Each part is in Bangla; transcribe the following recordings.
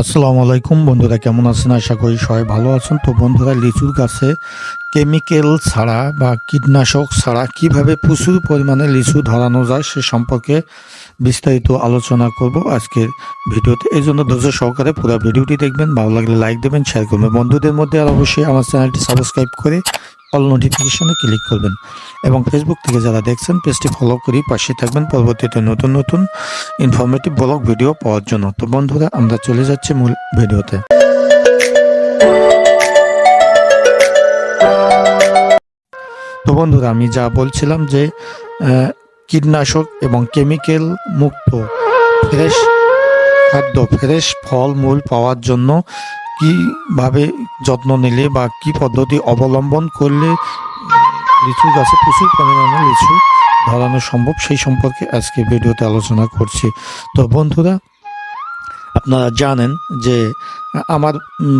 আসসালামু আলাইকুম, বন্ধুরা কেমন আছেন? আশা করি সবাই ভালো আছেন। তো বন্ধুরা, লিচুর গাছে কেমিক্যাল ছাড়া বা কীটনাশক ছাড়া কীভাবে প্রচুর পরিমাণে লিচু ধরানো যায় সে সম্পর্কে বিস্তারিত আলোচনা করব আজকের ভিডিওতে। এই জন্য ধৈর্য সহকারে পুরো ভিডিওটি দেখবেন, ভালো লাগলে লাইক দেবেন শেয়ার করবেন। বন্ধুদের মধ্যে আর অবশ্যই আমার চ্যানেলটি সাবস্ক্রাইব করে অল নোটিফিকেশনে ক্লিক করবেন এবং ফেসবুক থেকে যারা দেখছেন, পেজটি ফলো করি পাশে থাকবেন। পরবর্তীতে নতুন নতুন ইনফরমেটিভ ব্লগ ভিডিও পাওয়ার জন্য। তো বন্ধুরা, আমরা চলে যাচ্ছি মূল ভিডিওতে তো বন্ধুরা, আমি যা বলছিলাম যে কীটনাশক এবং কেমিক্যাল মুক্ত ফ্রেশ খাদ্য ফ্রেশ ফল মূল পাওয়ার জন্য কীভাবে যত্ন নিলে বা কি পদ্ধতি অবলম্বন করলে লিচু গাছে প্রচুর পরিমাণে লিচু ধরানো সম্ভব? সেই সম্পর্কে আজকে ভিডিওতে আলোচনা করছি। তো বন্ধুরা, আপনারা জানেন যে আমার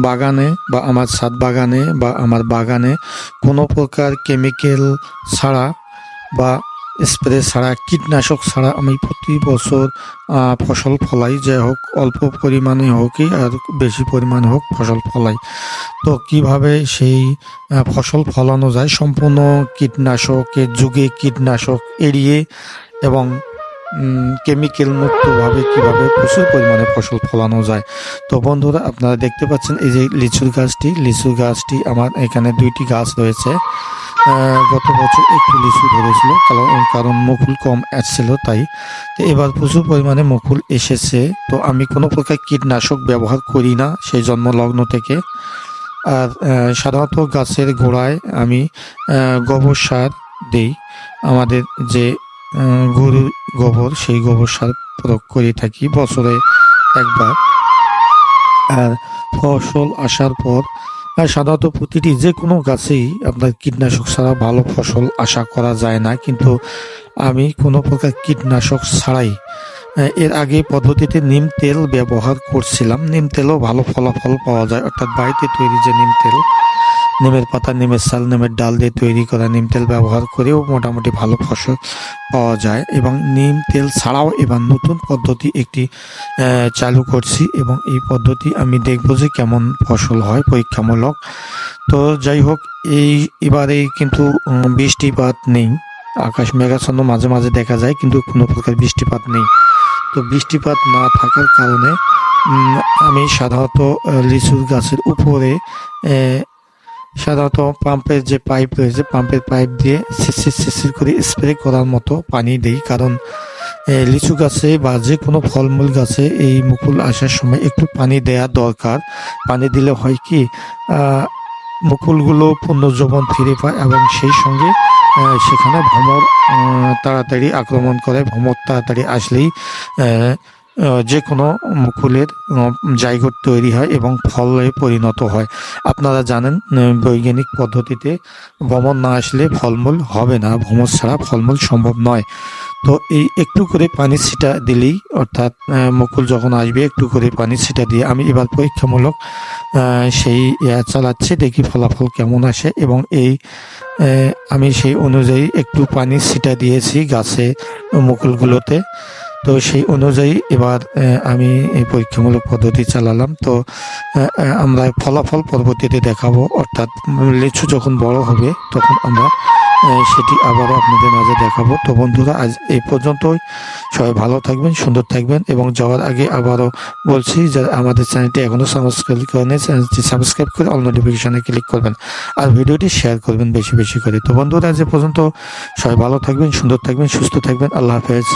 বাগানে বা আমার ছাদ বাগানে বা আমার বাগানে কোনো প্রকার কেমিক্যাল ছাড়া বা স্প্রে ছাড়া, কীটনাশক ছাড়া আমি প্রতি বছর ফসল ফলাই। যাই হোক, অল্প পরিমাণে হোকই, আর বেশি পরিমাণে হোক ফসল ফলাই। তো কীভাবে সেই ফসল ফলানো যায়? সম্পূর্ণ কীটনাশকের যুগে কীটনাশক এড়িয়ে এবং কেমিক্যাল মুক্তভাবে কীভাবে প্রচুর পরিমাণে ফসল ফলানো যায়? তো বন্ধুরা, আপনারা দেখতে পাচ্ছেন এই যে লিচুর গাছটি। লিচুর গাছটি, আমার এখানে দুইটি গাছ রয়েছে। গত বছর একটু লিচু ধরেছিল, কারণ কারণ মুকুল কম আসছিল তাই। তো এবার প্রচুর পরিমাণে মুকুল এসেছে, তো আমি কোনো প্রকার কীটনাশক ব্যবহার করি না সেই জন্ম লগ্ন থেকে। আর সাধারণত গাছের গোড়ায় আমি গোবর সার দিই। আমাদের যে গরুর গোবর, সেই গোবর সার প্রয়োগ করে থাকি বছরে একবার। আর ফসল আসার পর আর সাধারণত প্রতিটি যে কোনো গাছেই আপনার কীটনাশক ছাড়া ভালো ফসল আশা করা যায় না। কিন্তু আমি কোনো প্রকার কীটনাশক ছাড়াই এর আগে পদ্ধতিতে নিম তেল ব্যবহার করছিলাম। নিম তেলও ভালো ফলাফল পাওয়া যায়। অর্থাৎ বাড়িতে তৈরি যে নিম তেল নিমের পাতা, নিমের সাল নিমের ডাল দিয়ে তৈরি করা নিম তেল ব্যবহার করেও মোটামুটি ভালো ফসল পাওয়া যায় এবং নিম তেল ছাড়াও এবার নতুন পদ্ধতি একটি চালু করছি এবং এই পদ্ধতি আমি দেখব যে কেমন ফসল হয় পরীক্ষামূলক। তো যাই হোক, এই, এবারে কিন্তু বৃষ্টিপাত নেই। আকাশ মেঘাচ্ছন্ন মাঝে মাঝে দেখা যায় কিন্তু কোনো প্রকার বৃষ্টিপাত নেই। তো বৃষ্টিপাত না থাকার কারণে আমি সাধারণত লিচুর গাছের উপরে সাধারণত পাম্পের যে পাইপ রয়েছে পাম্পের পাইপ দিয়ে শিশির শিশির করে স্প্রে করার মতো পানি দিই। কারণ লিচু গাছে বা যে কোনো ফলমূল গাছে এই মুকুল আসার সময় একটু পানি দেয়া দরকার। পানি দিলে হয় কি মুকুলগুলো পুনর্জীবন ফিরে পায় এবং সেই সঙ্গে সেখানে ভ্রমর তাড়াতাড়ি আক্রমণ করে, ভ্রমর তাড়াতাড়ি আসলেই যে কোনো মুকুলের আহ, জায়গা তৈরি হয় এবং ফলে পরিণত হয়। আপনারা জানেন বৈজ্ঞানিক পদ্ধতিতে ভ্রমণ না আসলে ফলমূল হবে না ভ্রমণ ছাড়া ফলমূল সম্ভব নয়। তো এই একটু করে পানি ছিটা দিলেই অর্থাৎ মুকুল যখন আসবে একটু করে পানি ছিটা দিয়ে আমি এবার পরীক্ষামূলক সেই চালাচ্ছি দেখি ফলাফল কেমন আসে এবং এই আমি সেই অনুযায়ী একটু পানি ছিটা দিয়েছি গাছে মুকুলগুলোতে। তো সেই অনুযায়ী এবার আমি এই পরীক্ষামূলক পদ্ধতি চালালাম। তো আমরা ফলাফল পরবর্তীতে দেখাবো। অর্থাৎ লিচু যখন বড় হবে, তখন আমরা সেটি আবারও আপনাদের মাঝে দেখাবো। তো বন্ধুরা, আজ এই পর্যন্তই। সবাই ভালো থাকবেন, সুন্দর থাকবেন এবং যাওয়ার আগে আবারও বলছি যে আমাদের চ্যানেলটি এখনও সাবস্ক্রাইব করেন, চ্যানেলটি সাবস্ক্রাইব করে অল নোটিফিকেশনে ক্লিক করবেন আর ভিডিওটি শেয়ার করবেন বেশি বেশি করে। তো বন্ধুরা, আজ এ পর্যন্ত সবাই ভালো থাকবেন, সুন্দর থাকবেন, সুস্থ থাকবেন। আল্লাহ হাফেজ।